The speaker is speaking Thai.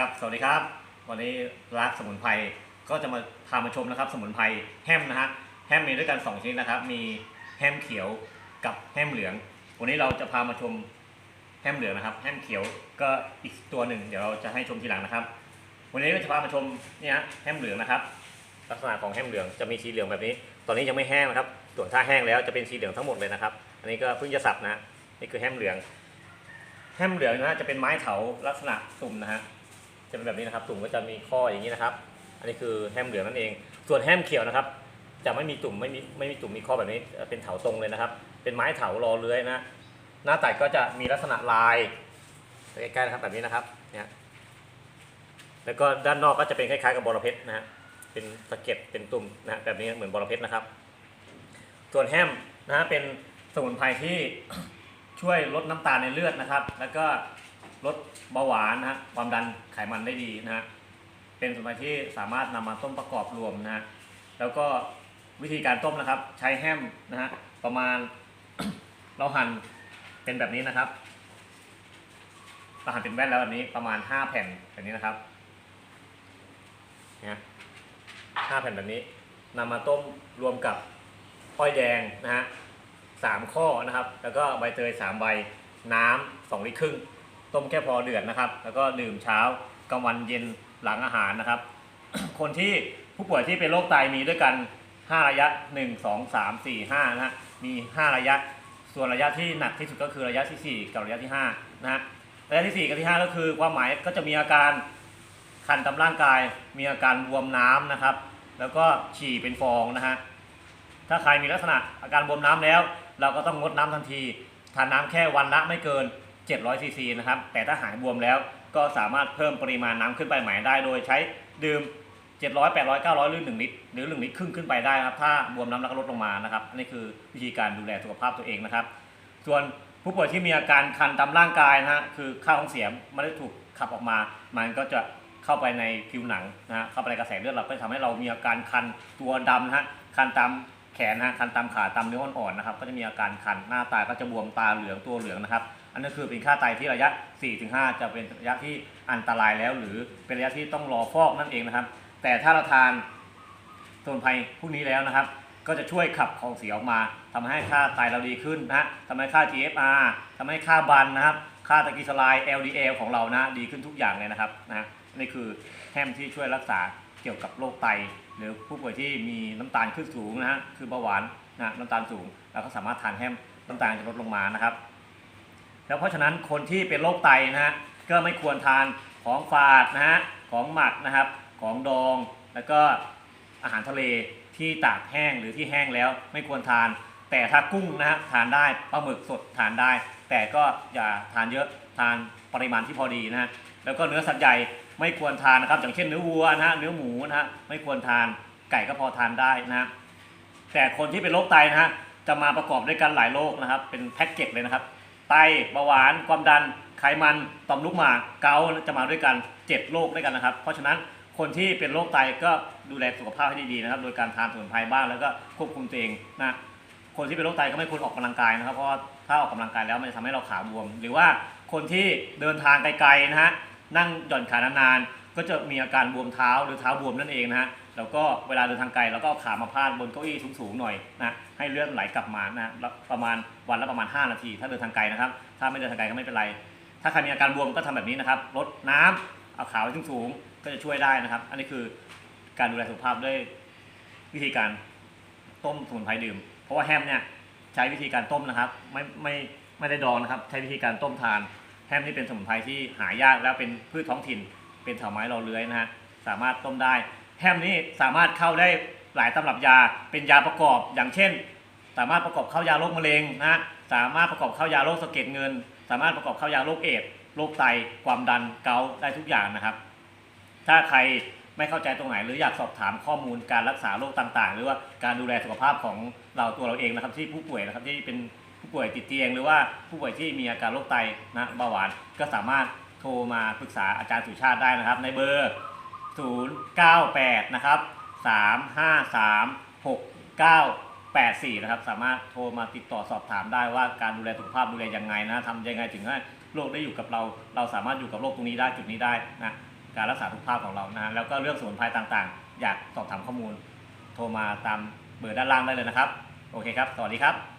ครับ สวัสดีครับ วันนี้รักสมุนไพรก็จะมาพามาชมนะครับ สมุนไพรแฮมนะฮะ แฮมมีด้วยกัน2ชนิดนะครับ มีแฮมเขียวกับแฮมเหลือง วันนี้เราจะพามาชมแฮมเหลืองนะครับ แฮมเขียวก็อีกตัวหนึ่ง เดี๋ยวเราจะให้ชมทีหลังนะครับ วันนี้ก็จะพามาชมเนี่ยฮะแฮมเหลืองนะครับ ลักษณะของแฮมเหลืองจะมีสีเหลืองแบบนี้ ตอนนี้ยังไม่แห้งนะครับ ส่วนถ้าแห้งแล้วจะเป็นสีเหลืองทั้งหมดเลยนะครับ อันนี้ก็เพิ่งจะสับนะ นี่คือแฮมเหลือง แฮมเหลืองนะฮะจะเป็นไม้เถาลักษณะตุ่มนะฮะ จะเป็นแบบนี้นะครับตุ่มก็จะมีข้ออย่างนี้นะครับ อันนี้คือแฮมเหลืองนั่นเอง ส่วนแฮมเขียวนะครับ จะไม่มีตุ่มไม่มีไม่มีตุ่มมีข้อแบบนี้เป็นเถาตรงเลยนะครับ เป็นไม้เถารอเลื้อยนะหน้าตัดก็จะมีลักษณะลายใกล้ๆนะครับแบบนี้นะครับเนี่ยแล้วก็ด้านนอกก็จะเป็นคล้ายๆกับบอระเพ็ดนะฮะเป็นสะเก็ดเป็นตุ่มนะฮะแบบนี้เหมือนบอระเพ็ดนะครับ ส่วนแฮมนะฮะเป็นสมุนไพรที่ช่วยลดน้ำตาลในเลือดนะครับ แล้วก็ ลดเบาหวานนะฮะความดันไขมันได้ดีนะฮะเป็นสมุนไพรที่สามารถนำมาต้มประกอบรวมนะฮะแล้วก็วิธีการต้มนะครับ ใช้แฮมนะฮะประมาณ เราหั่นเป็นแบบนี้นะครับเราหั่นเป็นแว่นแล้วแบบนี้ประมาณ 5 แผ่นแบบนี้นะครับนะห้าแผ่นแบบนี้นำมาต้มรวมกับอ้อยแดงนะฮะสามข้อนะครับ แล้วก็ใบเตยสามใบน้ำสองลิตรครึ่ง ต้มแค่พอเดือดนะครับ แล้วก็ดื่มเช้ากลางวันเย็นหลังอาหารนะครับ คนที่ผู้ป่วยที่เป็นโรคไตมีด้วยกัน 5 ระยะ 1 2 3 4 5นะฮะมี 5 ระยะ ส่วนระยะที่หนักที่สุดก็คือระยะที่ 4 กับระยะที่5นะฮะระยะที่ 4 กับที่ 5 ก็คือความหมายก็จะมีอาการคันตามร่างกาย มีอาการบวมน้ำนะครับ แล้วก็ฉี่เป็นฟองนะฮะถ้าใครมีลักษณะอาการบวมน้ำแล้ว เราก็ต้องงดน้ำทันทีทานน้ำแค่วันละไม่เกิน 700ซีซีนะครับ แต่ถ้าหายบวมแล้วก็สามารถเพิ่มปริมาณน้ำขึ้นไปใหม่ได้ โดยใช้ดื่ม 700 800 900 หรือ 1 ลิตร หรือ 1 ลิตรครึ่งขึ้นไปได้ครับ ถ้าบวมน้ำแล้วก็ลดลงมานะครับอันนี้คือวิธีการดูแลสุขภาพตัวเองนะครับ ส่วนผู้ป่วยที่มีอาการคันตามร่างกายนะฮะคือข้าวของเสียไม่ได้ถูกขับออกมา มันก็จะเข้าไปในผิวหนังนะฮะเข้าไปในกระแสเลือดเราก็จะทำให้เรามีอาการคันตัวดำนะฮะคันตาม แขนนะฮะคันตามขาตามเนื้ออ่อนๆนะครับ ก็จะมีอาการคันหน้าตาก็จะบวมตาเหลืองตัวเหลืองนะครับ อันนั้นคือเป็นค่าไตที่ระยะ 4-5 จะเป็นระยะที่อันตรายแล้ว หรือเป็นระยะที่ต้องรอฟอกนั่นเองนะครับ แต่ถ้าเราทานสมุนไพรพวกนี้แล้วนะครับ ก็จะช่วยขับของเสียออกมาทำให้ค่าไตเราดีขึ้นนะฮะทำให้ค่า GFR ทำให้ค่าบันนะครับ ค่าตะกีสลาย LDL ของเรานะดีขึ้นทุกอย่างเลยนะครับนะนี่คือแฮมที่ช่วยรักษา กี่ยวกับโรคไต หรือผู้ป่วยที่มีน้ำตาลขึ้นสูงนะฮะคือเบาหวานนะน้ำตาลสูงเราก็สามารถทานแฮมน้ำตาลจะลดลงมานะครับ แล้วเพราะฉะนั้นคนที่เป็นโรคไตนะฮะก็ไม่ควรทานของฝาดนะฮะของหมักนะครับของดองแล้วก็อาหารทะเลที่ตากแห้งหรือที่แห้งแล้วไม่ควรทาน แต่ถ้ากุ้งนะฮะทานได้ปลาหมึกสดทานได้ แต่ก็อย่าทานเยอะทานปริมาณที่พอดีนะฮะ แล้วก็เนื้อสัตว์ใหญ่ไม่ควรทานนะครับ อย่างเช่นเนื้อวัวนะฮะเนื้อหมูนะฮะไม่ควรทานไก่ก็พอทานได้นะฮะแต่คนที่เป็นโรคไตนะฮะจะมาประกอบด้วยกันหลายโรคนะครับ เป็นแพ็กเกจเลยนะครับ ไตเบาหวานความดันไขมันต่อมลูกหมากเกาจะมาด้วยกัน7โรคด้วยกันนะครับ เพราะฉะนั้นคนที่เป็นโรคไตก็ดูแลสุขภาพให้ดีๆนะครับ โดยการทานสมุนไพรบ้างแล้วก็ควบคุมตัวเองนะคนที่เป็นโรคไตก็ไม่ควรออกกำลังกายนะครับ เพราะถ้าออกกำลังกายแล้วมันจะทำให้เราขาบวม หรือว่าคนที่เดินทางไกลๆนะฮะ นั่งหย่อนขานานๆ ก็จะมีอาการบวมเท้าหรือเท้าบวมนั่นเองนะฮะ แล้วก็เวลาเดินทางไกลเราก็เอาขามาพาดบนเก้าอี้สูงๆหน่อยนะให้เลือดไหลกลับมานะประมาณวันละประมาณ 5 นาที ถ้าเดินทางไกลนะครับ ถ้าไม่เดินทางไกลก็ไม่เป็นไร ถ้าใครมีอาการบวมก็ทำแบบนี้นะครับลดน้ำเอาขาไว้สูงๆก็จะช่วยได้นะครับ อันนี้คือการดูแลสุขภาพด้วยวิธีการต้มสมุนไพรดื่ม เพราะว่าแฮมเนี่ยใช้วิธีการต้มนะครับ ไม่ไม่ไม่ได้ดองนะครับ ใช้วิธีการต้มทาน แฮมนี่เป็นสมุนไพรที่หายากแล้วเป็นพืชท้องถิ่น เป็นเถาไม้เราเลื้อยนะฮะสามารถต้มได้ แฮมนี่สามารถเข้าได้หลายตำรับยาเป็นยาประกอบอย่างเช่น สามารถประกอบเข้ายาโรคมะเร็งนะฮะสามารถประกอบเข้ายาโรคสะเก็ดเงิน สามารถประกอบเข้ายาโรคเอดส์โรคไตความดันเกาต์ได้ทุกอย่างนะครับ ถ้าใครไม่เข้าใจตรงไหน หรืออยากสอบถามข้อมูลการรักษาโรคต่างๆ หรือว่าการดูแลสุขภาพของเราตัวเราเองนะครับที่ผู้ป่วยนะครับที่เป็น ผู้ป่วยติดเตียง หรือว่าผู้ป่วยที่มีอาการโรคไตนะเบาหวานก็สามารถโทรมาปรึกษาอาจารย์สุชาติได้นะครับ ในเบอร์ 098 นะครับ 353 6984 นะครับ สามารถโทรมาติดต่อสอบถามได้ว่าการดูแลสุขภาพดูแลยังไงนะทำยังไงถึงให้โรคได้อยู่กับเรา เราสามารถอยู่กับโรคตรงนี้ได้จุดนี้ได้นะการรักษาสุขภาพของเรานะฮะแล้วก็เรื่องสมุนไพรต่างๆ อยากสอบถามข้อมูล โทรมาตามเบอร์ด้านล่างได้เลยนะครับ โอเคครับ สวัสดีครับ